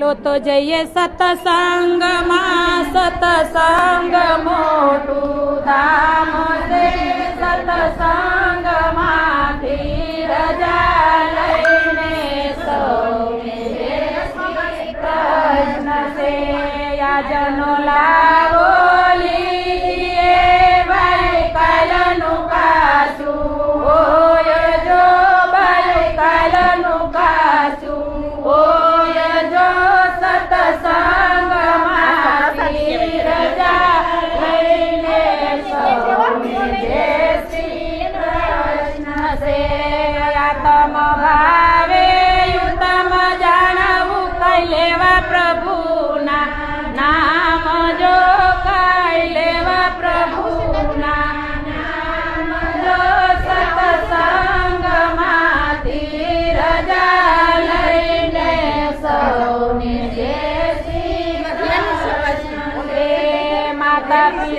લો તો જઈએ સતસંગમાં સતસંગ મોટું ધામ છે. સતસંગમાંથી રજા લઈને સૌને કૃષ્ણ છે. યાજનો લાવો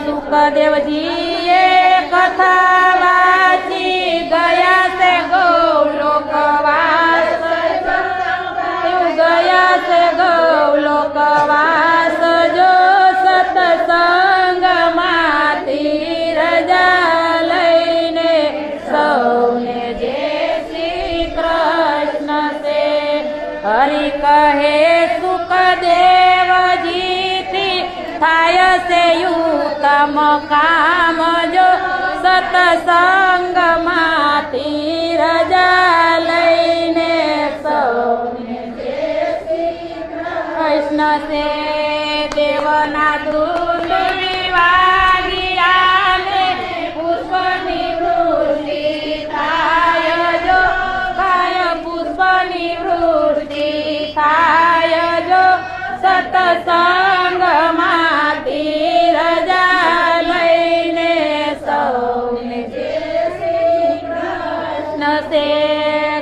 સુખદેવજીએ કથા વાંચી ગયા છે ગૌલોકવાસ ગયા છે ગૌલોકવાસ જો સતસંગમાંથી રજા લઈને સૌને જય શ્રી કૃષ્ણ છે હરિ કહે સુખદેવજીથી થાય છે યુતમ કામ જો સતસંગમાંથી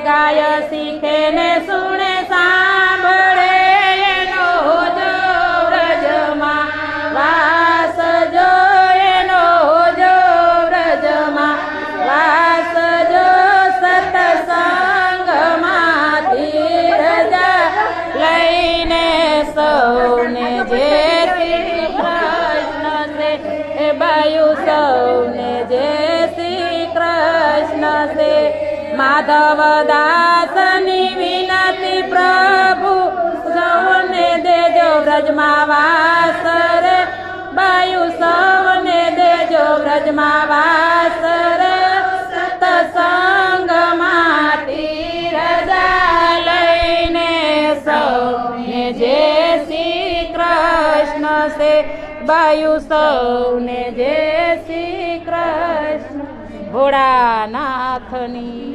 ગાય શીખે ને સુણે માધવ દાસની વિનતી, પ્રભુ, સૌને દેજો વ્રજમાં વાસ રે બાયુ, સૌને દેજો વ્રજમાં વાસ રે સતસંગમાંથી રજા લઈને સૌને જે શ્રી કૃષ્ણ છે. બાયુ, સૌને જે શ્રી કૃષ્ણ ભોળાનાથની